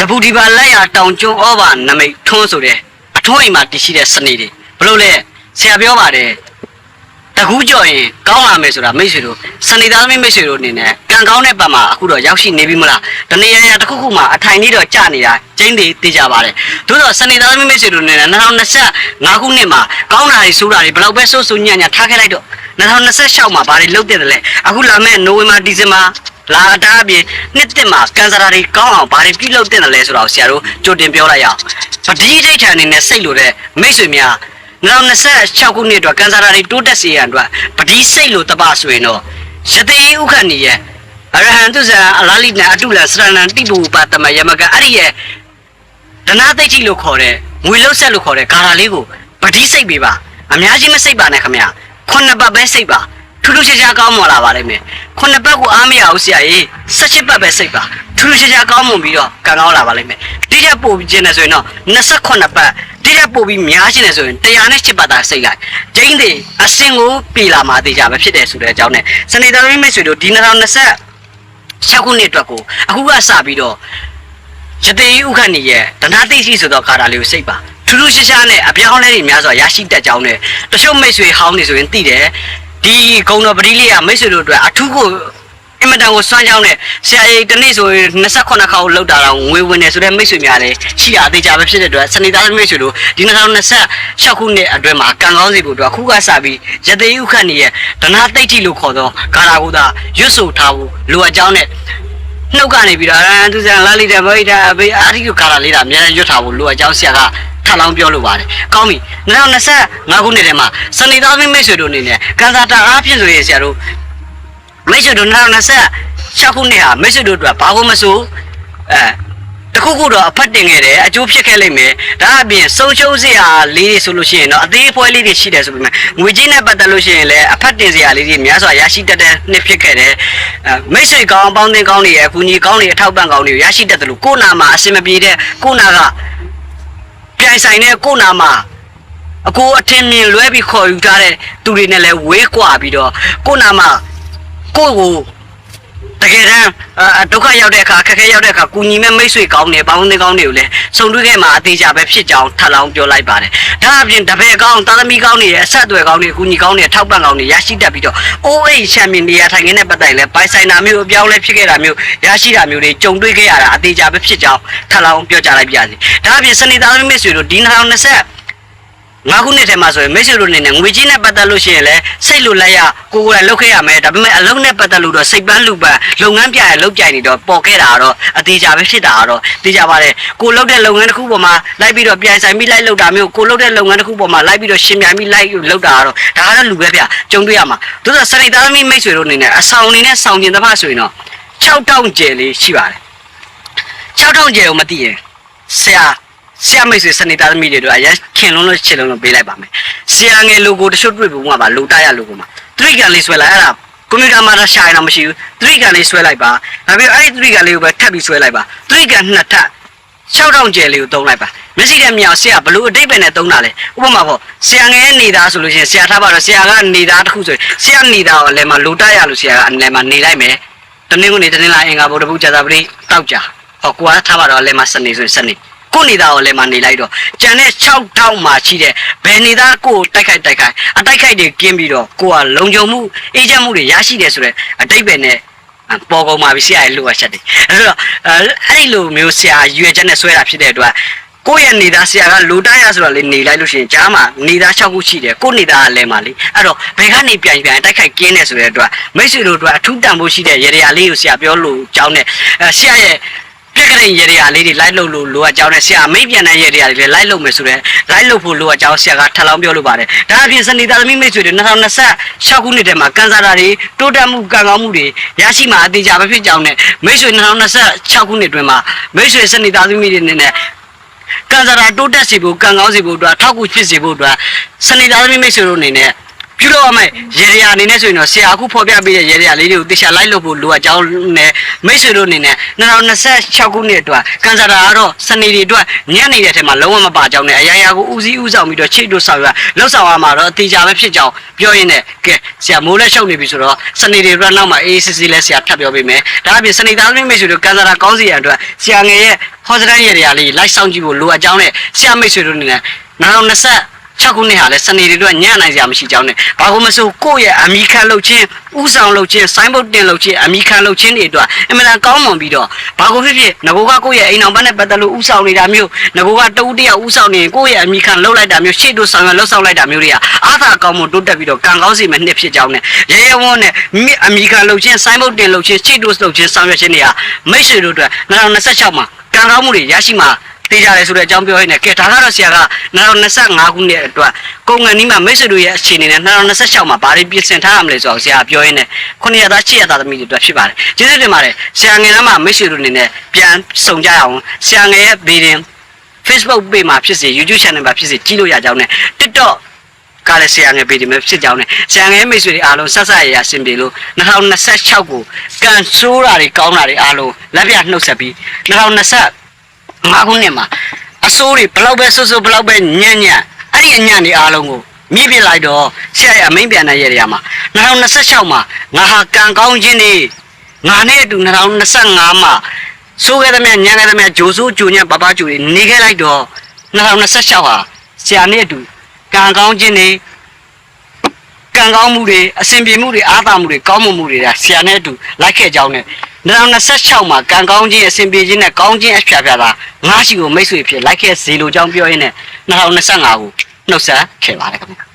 တပူဒီပါလက်ရတောင်ကျွန်းဩဘာနမိတ်ထွန်းဆိုတဲ့အထွန်းအိမ်မှာတည်ရှိတဲ့စနေတွေဘလို့လဲဆရာပြောပါတယ်တကူးကြော်ရင်ကောင်းလာမယ်ဆိုတာမိတ်ဆွေတို့စနေသားသမီးမိတ်ဆွေတို့အနေနဲ့ကံကောင်းတဲ့ဘက်မှာအခုတော့ရောက်ရှိနေပြီမလားတနေရာရာတစ်ခုခုမှာအထိုင်လေးတော့ကြာနေတာကျင်းသေးသေးကြပါတယ်သို့တော့စနေသားသမီးမိတ်ဆွေတို့အနေနဲ့2025ခုနှစ်မှာကောင်းတာတွေဆိုးတာတွေဘယ်လောက်ပဲဆိုးဆိုးညံ့ညံ့ထားခဲ့လိုက်တော့2026မှာဘာတွေလုပ်တဲ့လဲအခုလာမဲ့နိုဝင်ဘာဒီဇင်ဘာ လာအတားအပြင်နှစ်တစ်မှာကန်ဆာတွေကောင်းအောင်ဘာတွေပြုလုပ်တဲ့လဲဆိုတော့ဆရာတို့ကြိုတင်ပြောလိုက်ရအောင်ပဒီဒိဋ္ဌာန်အနေနဲ့စိတ်လိုတဲ့မိတ်ဆွေများ2026ခုနှစ်အတွက်ကန်ဆာတွေတိုးတက်စေရန်အတွက်ပဒီစိတ်လိုတပဆိုရင်တော့ရတေဥခဏီရဲ့အရဟံတုဇံအလားလိနဲ့အတုလစရဏံတိဘူပါတမယမကအဲ့ဒီရဲ့ဒနာသိတ်ကြီးလို့ခေါ်တဲ့ငွေလုံးဆက်လို့ခေါ်တဲ့ဂါရာလေးကိုပဒီစိတ်ပေးပါအများကြီးမစိတ်ပါနဲ့ခမရခုနှစ်ပတ်ပဲစိတ်ပါ ထူးထူးခြားခြားကောင်းမွန်လာပါလိမ့်မယ်ခုနှစ်ပတ်ကိုအားမရဘူးဆရာကြီး18ပတ်ပဲစိတ်ပါထူးထူးခြားခြားကောင်းမွန်ပြီးတော့ကံကောင်းလာပါလိမ့်မယ်တိကျပို့ပြီးခြင်းနဲ့ဆိုရင်တော့28ပတ်တိကျပို့ပြီးများခြင်းနဲ့ဆိုရင်108ပတ်သာစိတ်လိုက်ကျင်းတွေအစင်ကိုပြေလာမှသေးကြပဲဖြစ်တယ်ဆိုတဲ့အကြောင်းနဲ့စနေတော်ရင်းမိတ်ဆွေတို့ဒီ2026ခုနှစ်အတွက်ကိုအခုကစပြီးတော့ရတေဥခဏီရဲ့တဏှာသိရှိဆိုတော့ခါတာလေးကိုစိတ်ပါထူးထူးရှားရှားနဲ့အပြောင်းအလဲတွေများစွာရရှိတတ်ကြောင်းနဲ့တချို့မိတ်ဆွေဟောင်းနေဆိုရင်သိတယ် ဒီဂုံတော်ပတိလေးကမိတ်ဆွေတို့အတွက်အထူးကိုအင်မတန်ကိုစွမ်းကြောင်းနဲ့ဆရာကြီးတနေ့ဆိုရင်28ခါကိုလောက်တာတော့ငွေဝင်နေဆိုတဲ့မိတ်ဆွေများလည်းရှိတာအသေးချာပဲဖြစ်တဲ့အတွက်စနေသားမိတ်ဆွေတို့ဒီ2026ခုနှစ်အတွင်းမှာကံကောင်းစီဖို့အတွက်အခုကစပြီးရတေဥခဏီရဲ့တဏှာသိတိလို့ခေါ်သောဂါရာကုသာရွတ်ဆိုထားဖို့လိုအပ်ကြောင်းနဲ့နှုတ်ကနေပြီးတော့အဲသူစံလာလိုက်တဲ့ဗိဒါဘေးအာရီကိုကာလာလေးတာအများကြီးရွတ်ထားဖို့လိုအပ်ကြောင်းဆရာက ထပ်လောင်းပြောလို့ပါတယ်။ကောင်းပြီ။2025ခုနှစ်ထဲမှာစနေသားမင်းမိတ်ဆွေတို့အနေနဲ့ကန်စာတာအားဖြင့်ဆိုရင်ဆရာတို့မိတ်ဆွေတို့2026ခုနှစ်ဟာမိတ်ဆွေတို့အတွက်ဘာလို့မဆိုအဲတခုခုတော့အဖတ်တင်ခဲ့တယ်အကျိုးဖြစ်ခဲ့လိမ့်မယ်ဒါအပြင်ဆုံးရှုံးစရာလေးတွေဆိုလို့ရှိရင်တော့အသေးအဖွဲလေးတွေရှိတယ်ဆိုပေမဲ့ငွေကြေးနဲ့ပတ်သက်လို့ရှိရင်လည်းအဖတ်တင်စရာလေးတွေများစွာရရှိတတ်တဲ့နှစ်ဖြစ်ခဲ့တယ်အဲမိတ်ဆွေကောင်းပေါင်းသင်းကောင်းတွေရဲ့အကူအညီကောင်းတွေအထောက်ပံ့ကောင်းတွေကိုရရှိတတ်တယ်လို့ကိုယ်နာမှာအစင်မပြေတဲ့ကိုယ်နာက ပြိုင်ဆိုင်တဲ့ကိုယ်နာမှာအကိုအထင်မြင်လွဲပြီးခေါ်ယူထားတဲ့သူတွေနဲ့လည်းဝေးကွာပြီးတော့ကိုယ်နာမှာကိုယ့်ကို တကယ်တမ်းအာဒုက္ခရောက်တဲ့အခါခက်ခဲရောက်တဲ့အခါကုညီမဲ့မိတ်ဆွေကောင်းတွေပေါင်းသင်းကောင်းတွေကိုလည်းစုံတွေ့ခဲ့မှာအသေးချာပဲဖြစ်ကြောင်းထပ်လောင်းပြောလိုက်ပါတယ်။ဒါအပြင်တပည့်ကောင်းတာသမီကောင်းတွေရဲ့အဆက်အသွယ်ကောင်းတွေကုညီကောင်းတွေထောက်ပံ့ကောင်းတွေရရှိတတ်ပြီးတော့အိုးအိမ်ချန်ပီယံနေရာထိုင်ခင်းတဲ့ပတ်တိုင်လဲပိုင်ဆိုင်တာမျိုးအပြောင်းလဲဖြစ်ခဲ့တာမျိုးရရှိတာမျိုးတွေကြုံတွေ့ခဲ့ရတာအသေးချာပဲဖြစ်ကြောင်းထပ်လောင်းပြောကြားလိုက်ပါရစေ။ဒါအပြင်စနေသားသမီးမိတ်ဆွေတို့ဒီ2020 ငါခုနှစ်ထဲမှာဆိုရင်မိတ်ဆွေတို့အနေနဲ့ငွေကြီးနဲ့ပတ်သက်လို့ရှိရင်လည်းစိတ်လိုလိုက်ရကိုကိုယ်ကလုပ်ခဲ့ရမယ်ဒါပေမဲ့အလုံးနဲ့ပတ်သက်လို့တော့စိတ်ပန်းလူပန်းလုပ်ငန်းပြရလုပ်ပြိုင်နေတော့ပေါ်ခဲ့တာကတော့အသေးချာပဲဖြစ်တာကတော့သိကြပါတယ်ကိုလုပ်တဲ့လုပ်ငန်းတစ်ခုပေါ်မှာလိုက်ပြီးတော့ပြိုင်ဆိုင်ပြီးလိုက်လုပ်တာမျိုးကိုလုပ်တဲ့လုပ်ငန်းတစ်ခုပေါ်မှာလိုက်ပြီးတော့ရှင်ပြိုင်ပြီးလိုက်လုပ်တာကတော့ဒါကတော့လူပဲဗျကြုံတွေ့ရမှာသို့သောစရိတ်သားသမီးမိတ်ဆွေတို့အနေနဲ့အဆောင်အနေနဲ့ဆောင်ကျင်သမားဆိုရင်တော့6000ကျယ်လေးရှိပါတယ်6000ကျယ်ကိုမသိရင်ဆရာ ဆရာမိတ်ဆွေစနေသားသမီးတွေတို့အရင်ခင်လုံးလို့ချစ်လုံးလို့ပေးလိုက်ပါမယ်ဆရာငယ်လိုကိုတချို့တွေ့ပုံမှာပါလိုတာရလိုကိုမှာသတိကန်လေးဆွဲလိုက်အဲ့ဒါကွန်ပျူတာမှာတော့ရှာရင်တော့မရှိဘူးသတိကန်လေးဆွဲလိုက်ပါဒါပေမဲ့အဲ့ဒီသတိကန်လေးကိုပဲထပ်ပြီးဆွဲလိုက်ပါသတိကန်နှစ်ထပ်6000ကျယ်လေးကိုသုံးလိုက်ပါမျက်စိနဲ့မြင်အောင်ဆရာဘလို့အတိတ်ပဲနဲ့သုံးတာလဲဥပမာပေါ့ဆရာငယ်နေသားဆိုလို့ရှိရင်ဆရာထားပါတော့ဆရာကနေသားတစ်ခုဆိုရင်ဆရာနေသားကိုလည်းမလိုတာရလို့ဆရာကအလည်းမနေလိုက်မယ်တနင်္ဂနွေတနင်္လာအင်္ဂါဗုဒ္ဓဘုရားသာပတိတောက်ကြဟောကိုကထားပါတော့လည်းမစနေဆိုရင်စနေ ကိုနေတာကိုလည်းမနေလိုက်တော့ကြံတဲ့6000မှာရှိတဲ့ဘယ်နေသားကိုတိုက်ခိုက်တိုက်ခိုက်အတိုက်ခိုက်တွေကင်းပြီးတော့ကိုကလုံခြုံမှုအေးချမ်းမှုတွေရရှိတယ်ဆိုတော့အတိတ်ပဲနဲ့ပေါ်ကုန်ပါပြီဆရာရဲ့လိုအပ်ချက်တွေအဲ့တော့အဲ့ဒီလိုမျိုးဆရာရွယ်ချက်နဲ့ဆွဲတာဖြစ်တဲ့အတွက်ကိုယ့်ရဲ့နေသားဆရာကလိုတာရဆိုတော့လေနေလိုက်လို့ရှိရင်ကြားမှာနေသား6ခုရှိတယ်ကိုယ့်နေသားကလည်းမှာလေအဲ့တော့ဘယ်ကနေပြန်ပြန်တိုက်ခိုက်ကင်းတယ်ဆိုတဲ့အတွက်မိတ်ဆွေတို့အတွက်အထူးတန်ဖို့ရှိတဲ့ရေရရာလေးကိုဆရာပြောလို့ကြောင်းနဲ့အဲဆရာရဲ့ ပြက်ကလေးရေရရာလေးတွေလိုက်လို့လို့လိုအပ်ကြောင်းနဲ့ဆရာမိတ်ပြန်တဲ့ရေရရာတွေလည်းလိုက်လို့မယ်ဆိုတော့လိုက်လို့ဖို့လိုအပ်ကြောင်းဆရာကထပ်လောင်းပြောလို့ပါတယ်ဒါအပြင်စနေသားသမီးမိတ်ဆွေတွေ2026ခုနှစ်ထဲမှာကန်စားတာတွေတိုးတက်မှုကံကောင်းမှုတွေရရှိမှာအသေးချာပဲဖြစ်ကြောင်းနဲ့မိတ်ဆွေ2026ခုနှစ်အတွင်းမှာမိတ်ဆွေစနေသားသမီးတွေအနေနဲ့ကန်စားတာတိုးတက်စေဖို့ကံကောင်းစေဖို့အတွက်ထောက်ကူဖြစ်စေဖို့အတွက်စနေသားသမီးမိတ်ဆွေတို့အနေနဲ့ ပြုလုပ်ရမယ့်ရေရရာအနေနဲ့ဆိုရင်တော့ဆရာအခုဖော်ပြပေးတဲ့ရေရရာလေးတွေကိုတေချာလိုက်လို့ဖို့လိုအပ်ကြောင်းနဲ့မိတ်ဆွေတို့အနေနဲ့2026ခုနှစ်အတွက်ကန်ဆာတာကတော့စနေတွေအတွက်ညံ့နေတဲ့ထဲမှာလုံးဝမပါကြောင်းနဲ့အရာရာကိုဦးစီးဦးဆောင်ပြီးတော့ချိတ်တို့ဆောင်ရလောက်ဆောင်ရမှာတော့အသေးချာပဲဖြစ်ကြောင်းပြောရင်းနဲ့ကဲဆရာမိုးလက်ရှုပ်နေပြီဆိုတော့စနေတွေအတွက်နောက်မှာ ACC လဲဆရာထပ်ပြောပေးမယ်ဒါအပြင်စနေသားသမီးမိတ်ဆွေတို့ကန်ဆာတာကောင်းစီရန်အတွက်ဆရာငယ်ရဲ့ဟဖော်စတန်ရရလေးလိုက်ဆောင်ကြည့်ဖို့လိုအပ်ကြောင်းနဲ့ဆရာမိတ်ဆွေတို့အနေနဲ့ 2026ခုနှစ်ဟာလဲစနေတွေတော့ညံ့နိုင်စရာမရှိကြောင်းနဲ့ဘာလို့မဆိုကိုယ့်ရဲ့အမိခံလုပ်ခြင်းဥဆောင်လုပ်ခြင်းဆိုင်းဘုတ်တင်လုပ်ခြင်းအမိခံလုပ်ခြင်းတွေအတွက်အမှန်တန်ကောင်းမွန်ပြီးတော့ဘာကိုဖြစ်ဖြစ်ငကိုကကိုယ့်ရဲ့အိမ်အောင်ဘက်နဲ့ပတ်သက်လို့ဥဆောင်နေတာမျိုးငကိုကတူတယောက်ဥဆောင်နေရင်ကိုယ့်ရဲ့အမိခံလုပ်လိုက်တာမျိုးရှေ့တို့ဆောင်ရလှုပ်ဆောင်လိုက်တာမျိုးတွေကအားသာကောင်းမှုတိုးတက်ပြီးတော့ကံကောင်းစီမဲ့နှစ်ဖြစ်ကြောင်းနဲ့ရဲရဲဝန်းနဲ့မိအမိခံလုပ်ခြင်းဆိုင်းဘုတ်တင်လုပ်ခြင်းရှေ့တို့လုပ်ခြင်းဆောင်ရွက်ခြင်းတွေကမိတ်ဆွေတို့အတွက်2026မှာကံကောင်းမှုတွေရရှိမှာ တေးကြတယ်ဆိုတဲ့အကြောင်းပြောရင်းနဲ့ကဲဒါကတော့ဆရာက2025ခုနှစ်အတွက်ကုန်ငန်းနီးမှာမိတ်ဆွေတို့ရဲ့အခြေအနေနဲ့2026မှာဘာတွေပြင်ဆင်ထားရမလဲဆိုတော့ဆရာပြောရင်းနဲ့9ရက်သား10ရက်သားသမီးတွေအတွက်ဖြစ်ပါတယ်ကျေးဇူးတင်ပါတယ်ဆရာငယ်ကမှမိတ်ဆွေတို့အနေနဲ့ပြန်ဆုံကြရအောင်ဆရာငယ်ရဲ့ဗီဒီယို Facebook page မှာဖြစ်စေ YouTube channel မှာဖြစ်စေကြည့်လို့ရကြောင်းနဲ့ TikTok ကလည်းဆရာငယ်ပေဒီမဲ့ဖြစ်ကြောင်းနဲ့ဆရာငယ်မိတ်ဆွေတွေအားလုံးဆက်ဆက်ရရအဆင်ပြေလို့2026ကိုကန်ဆိုးတာတွေကောင်းတာတွေအားလုံးလက်ပြနှုတ်ဆက်ပြီး2020 ငါးခုနှစ်မှာအစိုးတွေဘလောက်ပဲဆွဆွဘလောက်ပဲညံ့ညံ့အဲ့ဒီအညံ့တွေအားလုံးကိုမြင့်ပြလိုက်တော့ဆရာရဲ့အမိန်ပြန်တဲ့ရရမှာ2026မှာငါဟာကံကောင်းခြင်းတွေငါနဲ့အတူ2025မှာစိုးခဲ့တဲ့မြညံခဲ့တဲ့မြဂျိုးစိုးဂျိုညံပပဂျိုတွေနေခဲ့လိုက်တော့2026ဟာဆရာနဲ့အတူကံကောင်းခြင်းတွေ ကံကောင်းမှုတွေအစဉ်ပြေမှုတွေအားသာမှုတွေကောင်းမွန်မှုတွေကဆရာနဲ့အတူလိုက်ခဲ့ကြောင်းနဲ့2026မှာကံကောင်းခြင်းအစဉ်ပြေခြင်းနဲ့ကောင်းခြင်းအဖျားဖျားတာငါးရှိကိုမိတ်ဆွေဖြစ်လိုက်ခဲ့စေလိုကြောင်းပြောရင်းနဲ့2025ကိုနှုတ်ဆက်ခဲ့ပါတယ်ခင်ဗျာ